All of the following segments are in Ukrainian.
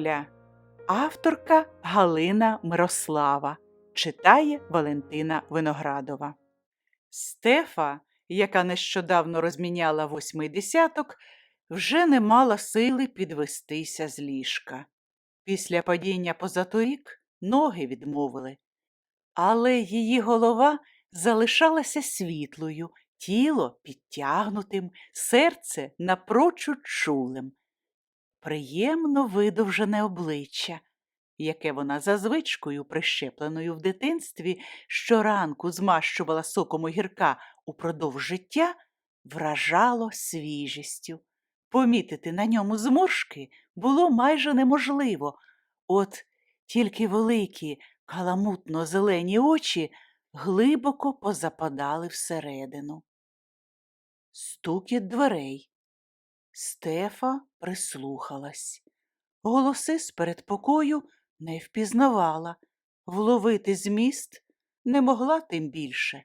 доля. Авторка Галина Мирослава читає Валентина Виноградова. Стефа, яка нещодавно розміняла восьмий десяток, вже не мала сили підвестися з ліжка. Після падіння позаторік ноги відмовили, але її голова залишалася світлою, тіло підтягнутим, серце напрочуд чулим. Приємно видовжене обличчя, яке вона за звичкою, прищепленою в дитинстві, щоранку змащувала соком огірка упродовж життя, вражало свіжістю. Помітити на ньому зморшки було майже неможливо, от тільки великі, каламутно зелені очі глибоко позападали всередину. Стукіт дверей. Стефа прислухалась. Голоси з передпокою не впізнавала, вловити зміст не могла тим більше.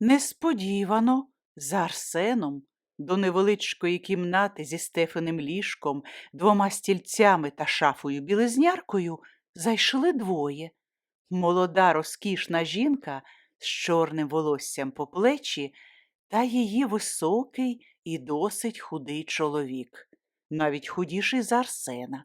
Несподівано за Арсеном до невеличкої кімнати зі Стефаним ліжком, двома стільцями та шафою білизняркою зайшли двоє. Молода розкішна жінка з чорним волоссям по плечі та її високий і досить худий чоловік, навіть худіший за Арсена.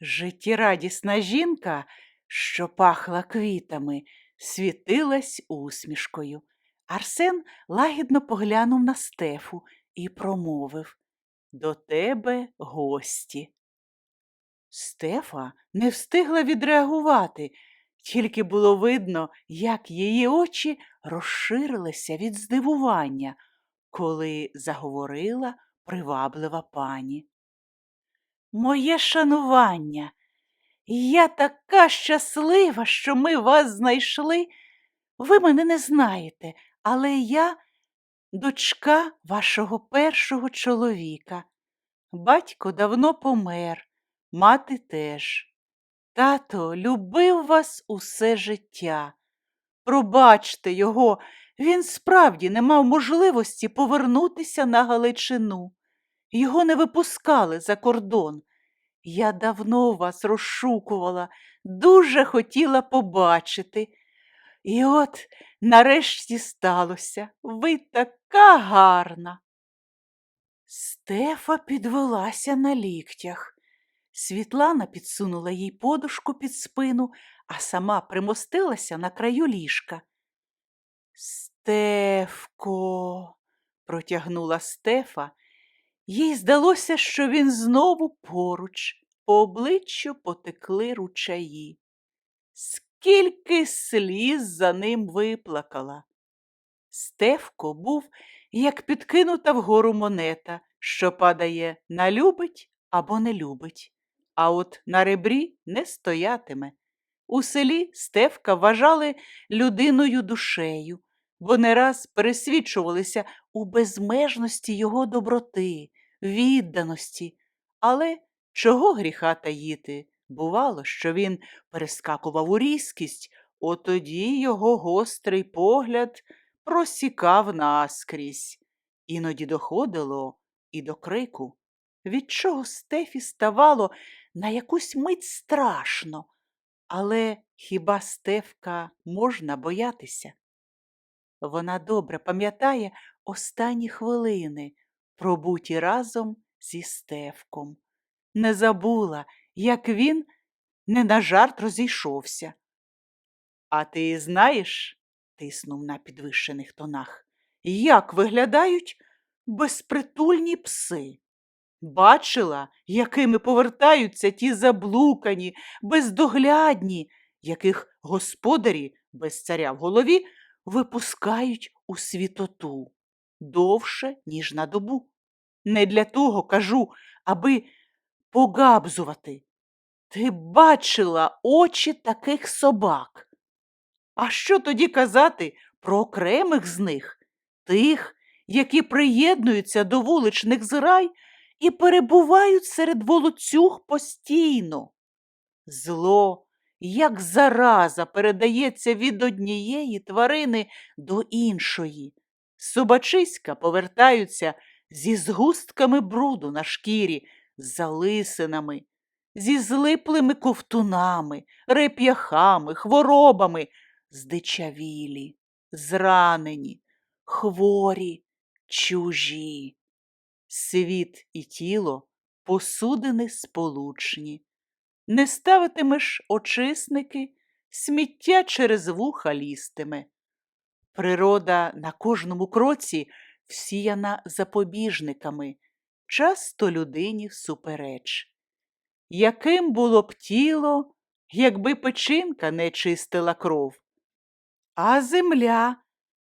Життєрадісна жінка, що пахла квітами, світилась усмішкою. Арсен лагідно поглянув на стефу і промовив До тебе гості. Стефа не встигла відреагувати, тільки було видно, як її очі розширилися від здивування, коли заговорила приваблива пані. Моє шанування, я така щаслива, що ми вас знайшли. Ви мене не знаєте, але я дочка вашого першого чоловіка. Батько давно помер, мати теж. Тато любив вас усе життя. Пробачте його, він справді не мав можливості повернутися на Галичину. Його не випускали за кордон. Я давно вас розшукувала, дуже хотіла побачити. І от нарешті сталося. Ви така гарна. Стефа підвелася на ліктях. Світлана підсунула їй подушку під спину, а сама примостилася на краю ліжка. Стефко, протягнула Стефа. Їй здалося, що він знову поруч, по обличчю потекли ручаї. Скільки сліз за ним виплакала. Стефко був, як підкинута вгору монета, що падає на любить або не любить, а от на ребрі не стоятиме. У селі Стефка вважали людиною душею, бо не раз пересвідчувалися у безмежності його доброти, відданості. Але чого гріха таїти? Бувало, що він перескакував у різкість, отоді його гострий погляд просікав наскрізь. Іноді доходило і до крику. Від чого Стефі ставало на якусь мить страшно, але хіба Стефка можна боятися? Вона добре пам'ятає останні хвилини, пробуті разом зі Стефком. Не забула, як він не на жарт розійшовся. А ти знаєш, тиснув на підвищених тонах, як виглядають безпритульні пси? Бачила, якими повертаються ті заблукані, бездоглядні, яких господарі без царя в голові випускають у світоту довше, ніж на добу. Не для того кажу, аби погабзувати. Ти бачила очі таких собак. А що тоді казати про окремих з них, тих, які приєднуються до вуличних зрай і перебувають серед волоцюг постійно? Зло, як зараза, передається від однієї тварини до іншої. Собачиська повертаються зі згустками бруду на шкірі, з залисинами, зі злиплими ковтунами, реп'яхами, хворобами, здичавілі, зранені, хворі, чужі. Світ і тіло посудини сполучні. Не ставитимеш очисники, сміття через вуха лістиме. Природа на кожному кроці всіяна запобіжниками, часто людині всупереч. Яким було б тіло, якби печінка не чистила кров? А земля,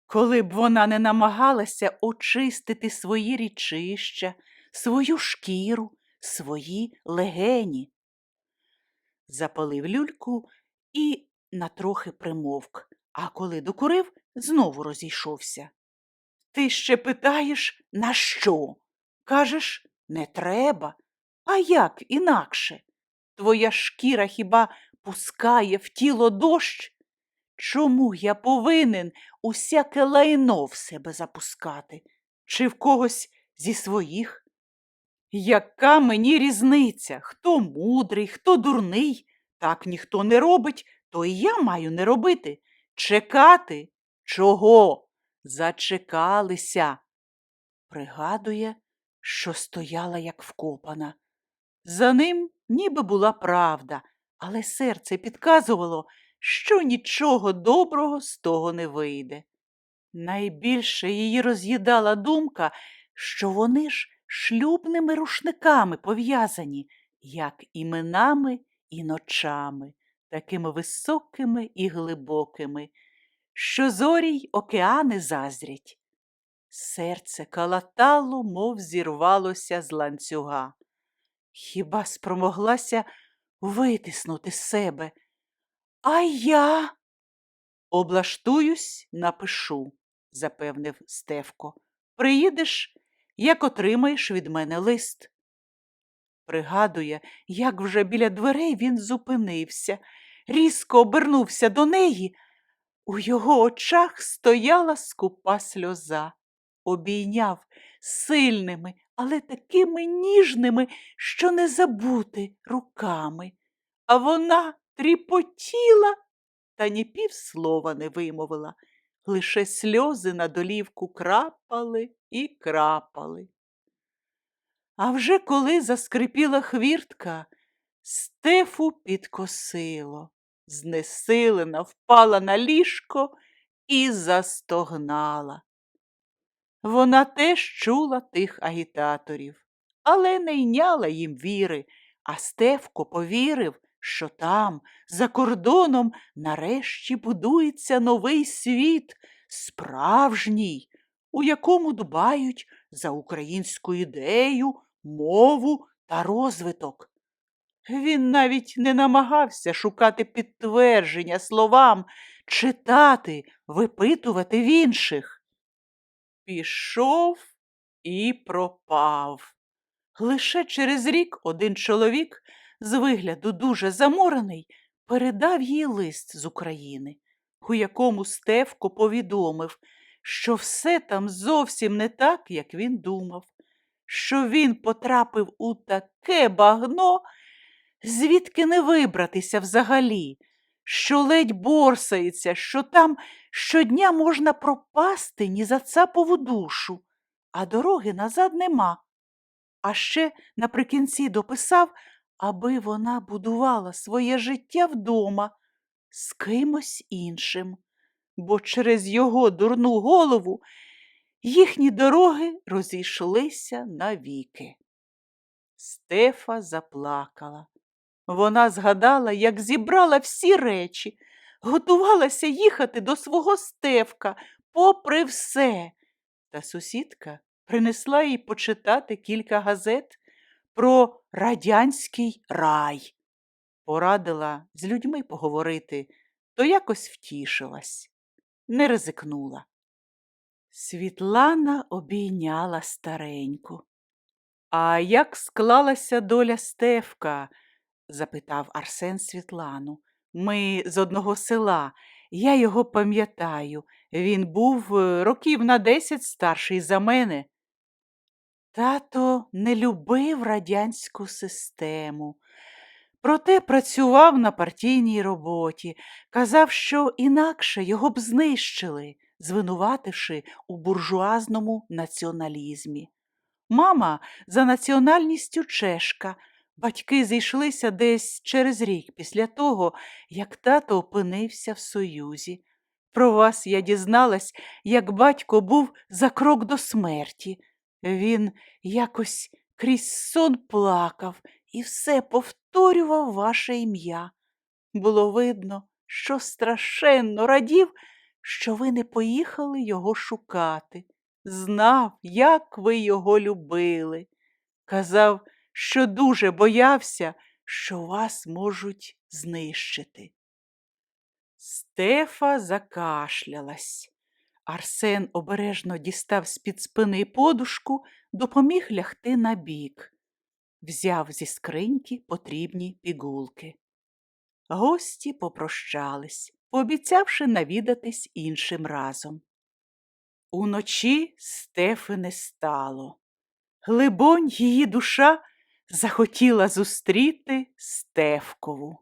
коли б вона не намагалася очистити свої річища, свою шкіру, свої легені. Запалив люльку і натрохи примовк, а коли докурив, знову розійшовся. Ти ще питаєш, на що? Кажеш, не треба. А як інакше? Твоя шкіра хіба пускає в тіло дощ? Чому я повинен усяке лайно в себе запускати? Чи в когось зі своїх? Яка мені різниця? Хто мудрий, хто дурний? Так ніхто не робить, то і я маю не робити. Чекати? Чого? Зачекалися. Пригадує, що стояла як вкопана. За ним ніби була правда, але серце підказувало, що нічого доброго з того не вийде. Найбільше її роз'їдала думка, що вони ж шлюбними рушниками пов'язані, як іменами і ночами, такими високими і глибокими, що зорі й океани заздрять. Серце калатало, мов зірвалося з ланцюга. Хіба спромоглася витиснути себе? А я облаштуюсь, напишу, запевнив Стевко. Приїдеш, як отримаєш від мене лист. Пригадує, як вже біля дверей він зупинився, різко обернувся до неї. У його очах стояла скупа сльоза, обійняв сильними, але такими ніжними, що не забути руками. А вона тріпотіла та ні півслова не вимовила, лише сльози на долівку крапали і крапали. А вже коли заскрипіла хвіртка, Стефу підкосило, знесилена впала на ліжко і застогнала. Вона теж чула тих агітаторів, але не йняла їм віри, а Стевко повірив, що там, за кордоном, нарешті будується новий світ, справжній, у якому дбають за українську ідею, мову та розвиток. Він навіть не намагався шукати підтвердження словам, читати, випитувати в інших. Пішов і пропав. Лише через рік один чоловік, з вигляду дуже заморений, передав їй лист з України, у якому Стевко повідомив, що все там зовсім не так, як він думав, що він потрапив у таке багно, звідки не вибратися взагалі, що ледь борсається, що там щодня можна пропасти ні за цапову душу, а дороги назад нема. А ще наприкінці дописав, аби вона будувала своє життя вдома з кимось іншим, бо через його дурну голову їхні дороги розійшлися навіки. Стефа заплакала. Вона згадала, як зібрала всі речі, готувалася їхати до свого стевка, попри все. Та сусідка принесла їй почитати кілька газет про радянський рай. Порадила з людьми поговорити, то якось втішилась, не ризикнула. Світлана обійняла стареньку. А як склалася доля Стевка? запитав Арсен Світлану. Ми з одного села. Я його пам'ятаю. Він був е, років на десять старший за мене. Тато не любив радянську систему. Проте працював на партійній роботі, казав, що інакше його б знищили, звинувативши у буржуазному націоналізмі. Мама за національністю чешка. Батьки зійшлися десь через рік після того, як тато опинився в Союзі. Про вас я дізналась, як батько був за крок до смерті. Він якось крізь сон плакав і все повторював ваше ім'я. Було видно, що страшенно радів, що ви не поїхали його шукати. Знав, як ви його любили. Казав, що дуже боявся, що вас можуть знищити. Стефа закашлялась. Арсен обережно дістав з-під спини подушку, допоміг лягти на бік. Взяв зі скриньки потрібні пігулки. Гості попрощались, пообіцявши навідатись іншим разом. Уночі Стефи не стало. Глибонь, її душа захотіла зустріти Стефкову.